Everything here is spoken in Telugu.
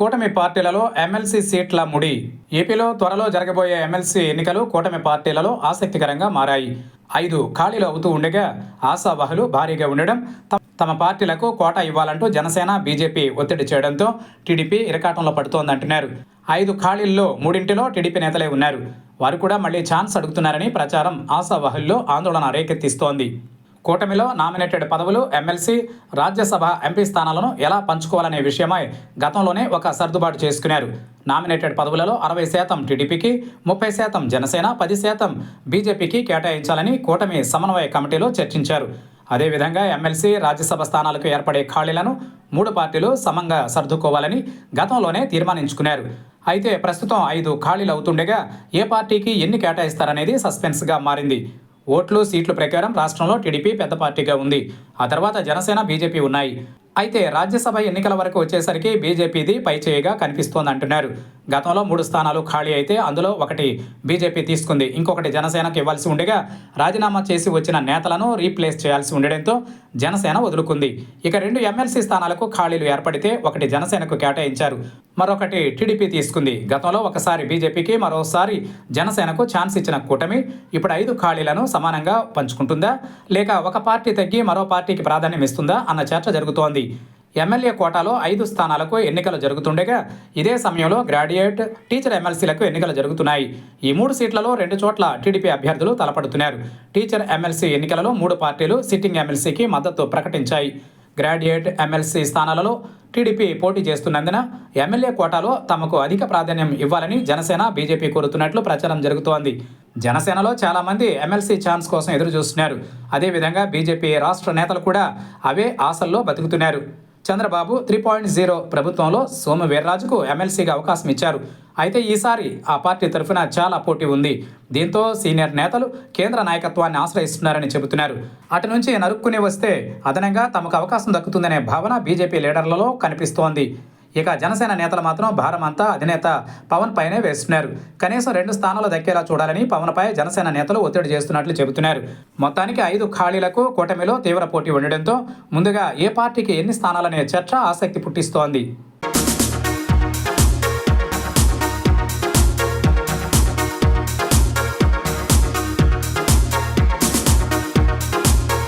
కూటమి పార్టీలలో ఎమ్మెల్సీ సీట్ల ముడి. ఏపీలో త్వరలో జరగబోయే ఎమ్మెల్సీ ఎన్నికలు కూటమి పార్టీలలో ఆసక్తికరంగా మారాయి. ఐదు ఖాళీలు అవుతూ ఉండగా ఆశావహులు భారీగా ఉండడం తమ- తమ పార్టీలకు కోటా ఇవ్వాలంటూ జనసేన బీజేపీ ఒత్తిడి చేయడంతో టీడీపీ ఇరకాటంలో పడుతోందంటున్నారు. ఐదు ఖాళీల్లో మూడింటిలో టీడీపీ నేతలే ఉన్నారు. వారు కూడా మళ్ళీ ఛాన్స్ అడుగుతున్నారని ప్రచారం ఆశావహుల్లో ఆందోళన రేకెత్తిస్తోంది. కూటమిలో నామినేటెడ్ పదవులు ఎమ్మెల్సీ రాజ్యసభ ఎంపీ స్థానాలను ఎలా పంచుకోవాలనే విషయమై గతంలోనే ఒక సర్దుబాటు చేసుకున్నారు. నామినేటెడ్ పదవులలో అరవై శాతం టీడీపీకి ముప్పై శాతం జనసేన పది శాతం బీజేపీకి కేటాయించాలని కూటమి సమన్వయ కమిటీలో చర్చించారు. అదేవిధంగా ఎమ్మెల్సీ రాజ్యసభ స్థానాలకు ఏర్పడే ఖాళీలను మూడు పార్టీలు సమంగా సర్దుకోవాలని గతంలోనే తీర్మానించుకున్నారు. అయితే ప్రస్తుతం ఐదు ఖాళీలు అవుతుండగా ఏ పార్టీకి ఎన్ని కేటాయిస్తారనేది సస్పెన్స్గా మారింది. ఓట్లు సీట్ల ప్రకారం రాష్ట్రంలో టీడీపీ పెద్ద పార్టీగా ఉంది. ఆ తర్వాత జనసేన బీజేపీ ఉన్నాయి. అయితే రాజ్యసభ ఎన్నికల వరకు వచ్చేసరికి బీజేపీది పైచేయిగా కనిపిస్తోంది అంటున్నారు గతంలో మూడు స్థానాలు ఖాళీ అయితే అందులో ఒకటి బీజేపీ తీసుకుంది. ఇంకొకటి జనసేనకు ఇవ్వాల్సి ఉండగా రాజీనామా చేసి వచ్చిన నేతలను రీప్లేస్ చేయాల్సి ఉండడంతో జనసేన వదులుకుంది. ఇక రెండు ఎమ్మెల్సీ స్థానాలకు ఖాళీలు ఏర్పడితే ఒకటి జనసేనకు కేటాయించారు. మరొకటి టీడీపీ తీసుకుంది. గతంలో ఒకసారి బీజేపీకి మరోసారి జనసేనకు ఛాన్స్ ఇచ్చిన కూటమి ఇప్పుడు ఐదు ఖాళీలను సమానంగా పంచుకుంటుందా? లేక ఒక పార్టీ తగ్గి మరో పార్టీకి ప్రాధాన్యం ఇస్తుందా? అన్న చర్చ జరుగుతోంది. ఎమ్మెల్యే కోటాలో ఐదు స్థానాలకు ఎన్నికలు జరుగుతుండగా ఇదే సమయంలో గ్రాడ్యుయేట్ టీచర్ ఎమ్మెల్సీలకు ఎన్నికలు జరుగుతున్నాయి. ఈ మూడు సీట్లలో రెండు చోట్ల టీడీపీ అభ్యర్థులు తలపడుతున్నారు. టీచర్ ఎమ్మెల్సీ ఎన్నికలలో మూడు పార్టీలు సిట్టింగ్ ఎమ్మెల్సీకి మద్దతు ప్రకటించాయి. గ్రాడ్యుయేట్ ఎమ్మెల్సీ స్థానాలలో టీడీపీ పోటీ చేస్తున్నందున ఎమ్మెల్యే కోటాలో తమకు అధిక ప్రాధాన్యం ఇవ్వాలని జనసేన బీజేపీ కోరుతున్నట్లు ప్రచారం జరుగుతోంది. జనసేనలో చాలామంది ఎమ్మెల్సీ ఛాన్స్ కోసం ఎదురు చూస్తున్నారు అదేవిధంగా బీజేపీ రాష్ట్ర నేతలు కూడా అవే ఆశల్లో బతుకుతున్నారు. చంద్రబాబు త్రీ పాయింట్ జీరో ప్రభుత్వంలో సోము వీర్రాజుకు ఎమ్మెల్సీగా అవకాశం ఇచ్చారు. అయితే ఈసారి ఆ పార్టీ తరఫున చాలా పోటీ ఉంది. దీంతో సీనియర్ నేతలు కేంద్ర నాయకత్వాన్ని ఆశ్రయిస్తున్నారని చెబుతున్నారు. అటు నుంచి నరుక్కుని వస్తే అదనంగా తమకు అవకాశం దక్కుతుందనే భావన బీజేపీ లీడర్లలో కనిపిస్తోంది. ఇక జనసేన నేతలు మాత్రం భారం అంతా అధినేత పవన్ పైనే వేస్తున్నారు. కనీసం రెండు స్థానాలు దక్కేలా చూడాలని పవన్పై జనసేన నేతలు ఒత్తిడి చేస్తున్నట్లు చెబుతున్నారు. మొత్తానికి ఐదు ఖాళీలకు కూటమిలో తీవ్ర పోటీ ఉండడంతో ముందుగా ఏ పార్టీకి ఎన్ని స్థానాలనే చర్చ ఆసక్తి పుట్టిస్తోంది.